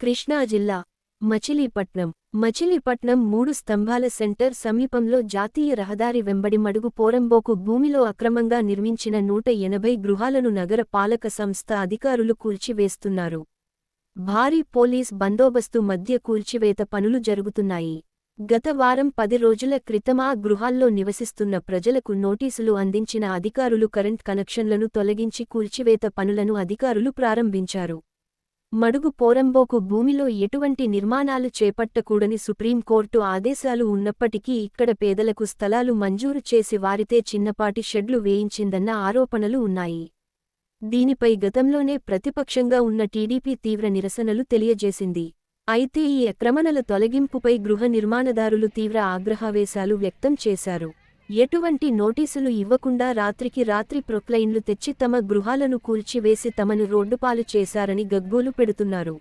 కృష్ణా జిల్లా మచిలీపట్నం. మచిలీపట్నం మూడు స్తంభాల సెంటర్ సమీపంలో జాతీయ రహదారి వెంబడి మడుగు పోరంబోకు భూమిలో అక్రమంగా నిర్మించిన నూట ఎనభై గృహాలను నగర పాలక సంస్థ అధికారులు కూల్చివేస్తున్నారు. భారీ పోలీస్ బందోబస్తు మధ్య కూల్చివేత పనులు జరుగుతున్నాయి. గత వారం పది రోజుల క్రితం ఆ గృహాల్లో నివసిస్తున్న ప్రజలకు నోటీసులు అందించిన అధికారులు కరెంట్ కనెక్షన్లను తొలగించి కూల్చివేత పనులను అధికారులు ప్రారంభించారు. మడుగు పోరంబోకు భూమిలో ఎటువంటి నిర్మాణాలు చేపట్టకూడని సుప్రీంకోర్టు ఆదేశాలు ఉన్నప్పటికీ ఇక్కడ పేదలకు స్థలాలు మంజూరు చేసి వారితే చిన్నపాటి షెడ్లు వేయించిందన్న ఆరోపణలు ఉన్నాయి. దీనిపై గతంలోనే ప్రతిపక్షంగా ఉన్న టీడీపీ తీవ్ర నిరసనలు తెలియజేసింది. అయితే ఈ అక్రమణల తొలగింపుపై గృహ నిర్మాణదారులు తీవ్ర ఆగ్రహావేశాలు వ్యక్తం చేశారు. ఎటువంటి నోటీసులు ఇవ్వకుండా రాత్రికి రాత్రి ప్రొక్లైన్లు తెచ్చి తమ గృహాలను కూల్చివేసి తమను రోడ్డుపాలు చేశారని గగ్గోలు పెడుతున్నారు.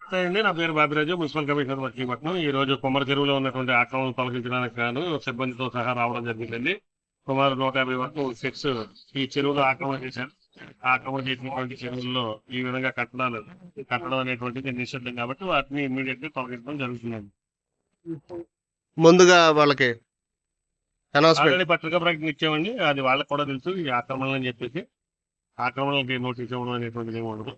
నమస్తే అండి నా పేరు బాబిరాజు మున్సిపల్ కమిషనర్ మచిలీపట్నం ఈ రోజు కొమ్మర చెరువులో ఉన్నటువంటి ఆక్రమణలు తొలగించడానికి గాను సిబ్బందితో సహా రావడం జరిగిందండి. సుమారు నూట యాభై వరకు సెట్స్ ఈ చెరువులో ఆక్రమణ చేశారు. ఆక్రమణ చేసినటువంటి చెరువుల్లో ఈ విధంగా కట్టడాలు కట్టడం అనేటువంటిది నిషిద్ధం కాబట్టి వాటిని ఇమ్మీడియట్గా తొలగించడం జరుగుతుందండి. ముందుగా వాళ్ళకి ఆల్రెడీ పత్రికా ప్రకటన ఇచ్చామండి. అది వాళ్ళకి కూడా తెలుసు. ఈ ఆక్రమణలు అని చెప్పేసి ఆక్రమణలకి నోటీస్ ఇవ్వడం అనేటువంటిది ఏమి ఉండదు.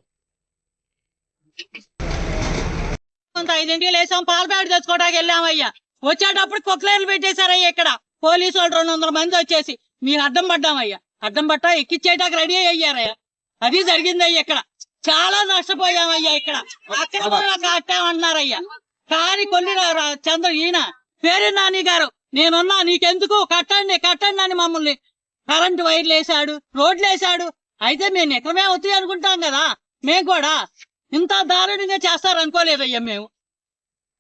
కొంత ఐదింటికి లేసాం పాల ప్యాకెట్ తెచ్చుకోవడానికి వెళ్ళామయ్యా. వచ్చేటప్పుడు కుక్కలేరు పెట్టేశారయ్యా ఇక్కడ. పోలీసు వాళ్ళు రెండు వందల మంది వచ్చేసి మీరు అడ్డం పడ్డామయ్యా. అడ్డం పట్టా ఎక్కిచ్చేయడానికి రెడీ అయ్యారయ్యా. అది జరిగిందయ్యా ఇక్కడ. చాలా నష్టపోయామయ్యా ఇక్కడ. అక్రమంగా కట్టామన్నారయ్యా కానీ కొన్ని చంద్ర ఈయన పేరు నాని గారు. నేనున్నా నీకెందుకు? కట్టండి కట్టండి అని మమ్మల్ని. కరెంటు వైర్లు వేసాడు రోడ్లు వేసాడు అయితే మేము ఎక్కడమే అవుతాయి అనుకుంటాం కదా. మేము కూడా ఇంత దారుణంగా చేస్తారు అనుకోలేదయ్యా మేము.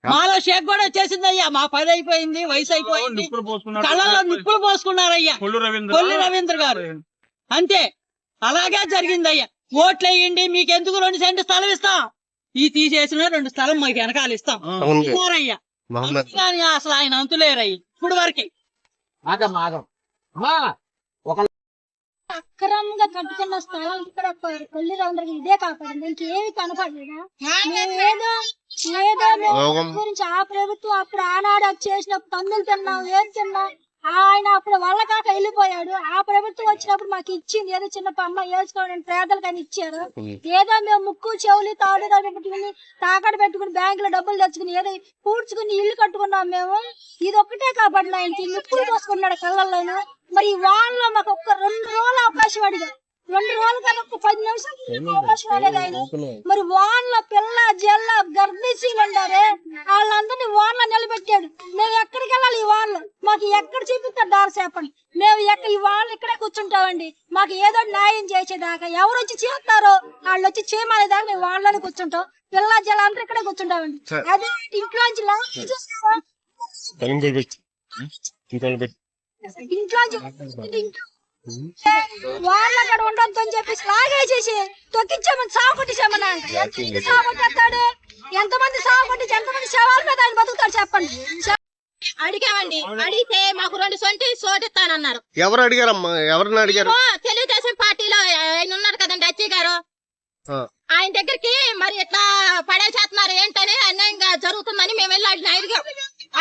మాలో షేక్ కూడా వచ్చేసిందయ్యా. మా పని అయిపోయింది వయసు అయిపోయింది. నిప్పులు కళ్ళలో పోసుకున్నారు నిప్పులు పోసుకున్నారయ్యా. కొల్లు రవీంద్ర. కొల్లి రవీంద్ర గారు. అంతే. అలాగే జరిగిందయ్యా. ఓట్లు వేయండి మీకెందుకు రెండు సెంటు స్థలం ఇస్తాం? ఈ తీసేసిన రెండు స్థలం మాకు వెనకాల ఇస్తాం. కానీ అసలు ఆయన అంతులేరయ్యి. ఇప్పుడు వరకే. అక్రమంగా కట్టుకున్న స్థలం ఇక్కడ కొల్లి రౌండర్కి ఇదే కాపాడింది. ఇంకేమి కనపడలేదా? ఏదో రోగం. గురించి ఆ ప్రభుత్వం అప్పుడు ఆనాడు చేసిన పన్నులు తిన్నాం ఏం తిన్నాం ఆయన అప్పుడు వాళ్ళ కాక వెళ్ళిపోయాడు. ఆ ప్రభుత్వం వచ్చినప్పుడు మాకు ఇచ్చింది. ఏదో చిన్న అమ్మ వేసుకోవడానికి పేదలకు అని ఇచ్చారు. ఏదో మేము ముక్కు చెవులు తాడు పెట్టుకుని తాకడ పెట్టుకుని బ్యాంకులో డబ్బులు తెచ్చుకుని ఏదో పూడ్చుకుని ఇల్లు కట్టుకున్నాం మేము. ఇది ఒక్కటే కాబట్టి ఆయనకి ముక్కులు పోసుకున్నాడు కళ్ళల్లోనూ. మరి ఈ వాళ్ళలో మాకు ఒక్క రెండు రోజులు అవకాశం అడిగా రెండు రోజులు కదా ఒక పది నిమిషాలు అవకాశం అడిగేది ఆయన మరి వాళ్ళ పిల్ల జల్ల గర్భిణీలు ఉండారే వాళ్ళందరినీ వాళ్ళ నిలబెట్టాడు. మేము ఎక్కడికి వెళ్ళాలి ఈ వాళ్ళు మాకు ఎక్కడ చూపిస్తారు దారి మేము ఎక్కడ ఈ వాళ్ళు ఇక్కడే కూర్చుంటామండి. మాకు ఏదో న్యాయం చేసేదాకా ఎవరు వచ్చి చేస్తారో? వాళ్ళు వచ్చి చేయమనేదాకా మేము వాళ్ళని కూర్చుంటాం. పిల్ల జల్ల అందరూ ఇక్కడే కూర్చుంటామండి. అదే ఇంట్లోంచి చూస్తావా? ఇంట్లోంచి ఇంట్లో వాళ్ళ అక్కడ ఉండొద్దు అని చెప్పేసి లాగేసేసి తొక్కించామని సాగు కొట్టించామని ఎంత సాగు కొట్టేస్తాడు? ఎంతమంది సాగు కొట్టించి ఎంతమంది శవాల మీద ఆయన బతుకుతాడు చెప్పండి. అడిగామండి. అడిగితే మాకు రెండు సొంటి సోటిస్తానన్నారు. ఎవరు అడిగారమ్మా? ఎవరిని అడిగారు? తెలుగుదేశం పార్టీలో ఆయన ఉన్నారు కదండి అచ్చయ్య గారు. ఆయన దగ్గరికి మరి ఇట్లా పడేసేస్తున్నారు ఏంటని అన్యాయంగా జరుగుతుందని మేము వెళ్ళి అడిగాం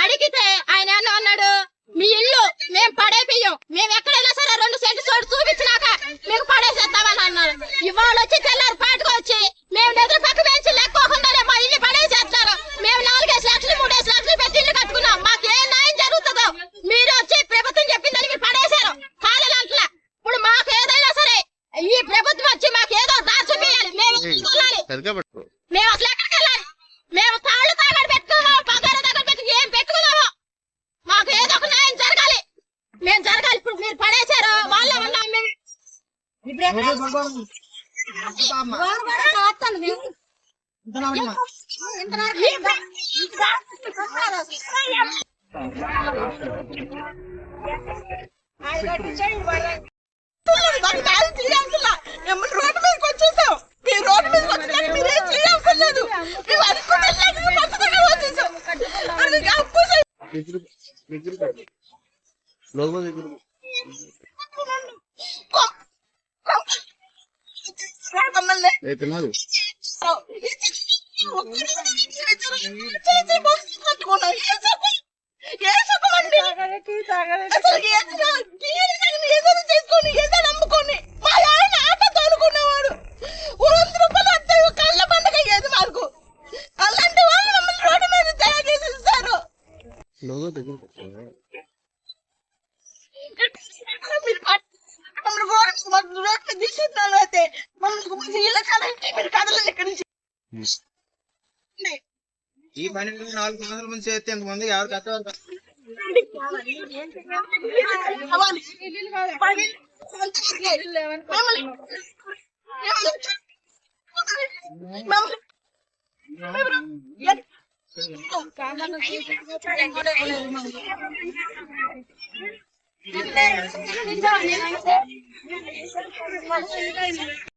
అడిగితే ఆయన ఏమన్నా అన్నాడు మీ ఇల్లు మేము పడేపియ్యం మేము ఎక్కడైనా సరే రెండు సెంటు చోటు చూపించినాక మీకు పడేసేస్తామని అన్నారు. ఇవాళ వచ్చి తెల్లారు పాటుకు వచ్చి మేము నిద్ర పక్క పెంచి లెక్కోకుండానే మా ఇల్లు పడేసేస్తారు మేము నాలుగేసి లక్షలు మూడేసి లక్షలు పెట్టి ఇల్లు కట్టుకున్నాం. మాకు ఏ న్యాయం జరుగుతుందో మీరు వచ్చి ప్రభుత్వం చెప్పిందని మీరు పడేశారు. కాలేలంట్లా ఇప్పుడు మాకు ఏదైనా సరే ఈ ప్రభుత్వం వచ్చి మాకు ఏదో పెట్టు మేము అసలు ఎక్కడికి వెళ్ళాలి మేము తాళ్ళు తాగడ పెట్టుకున్నాము పగార దగ్గర పెట్టుకు ఏం పెట్టుకున్నాము మాకు ఏదో ఒక న్యాయం జరగాలి మేము జరగాలి ఇప్పుడు మీరు పడేశారు వాళ్ళ ఉన్నాం మేము ఇప్పుడు ఎక్కడ- వాళ్ళు కూడా కాస్తాను మేము. మాకు న్యాయం చేయాల్సిన మేము రోడ్డు మీదకి వచ్చేసాం మీ రోడ్డు మీదకి వచ్చినాక మీరేం చేయాల్సిన లేదు మేము అనుకున్న లెక్కలు పట్టుకొని వచ్చేసాం మమ్మల్ని ఏ తినాలి చేసి బొక్స్ పట్టుకున్నాం. ఏ సుఖం? ఏ సుఖం అండి? అసలు ఏదైనా ఏదైనా ఏదైనా చేసుకొని ఏదైనా అమ్ముకొని మా ఆయన ఆట తోలుకునేవాడు వంద రూపాయలు వస్తే కళ్ళ పండగ అయ్యేది మాకు అలాంటి వాళ్ళు మమ్మల్ని రోడ్డు మీద తయారు చేసి ఇస్తారు లోగో దగ్గర పెట్టు. మీరు పట్- మమ్మల్ని రోడ్డు మీద మాకు రోడ్డు మీద తీసేస్తున్నారు అయితే మమ్మల్ని ఇళ్ళ కాలంటే మీరు కదలండి ఇక్కడి నుంచి ఈ పన్నెండు నాలుగు సంవత్సరాల ముందు చేస్తే ఇంతమంది ఎవరు కట్టవారు కావాలి. పని. మమ్మల్ని మమ్మల్ని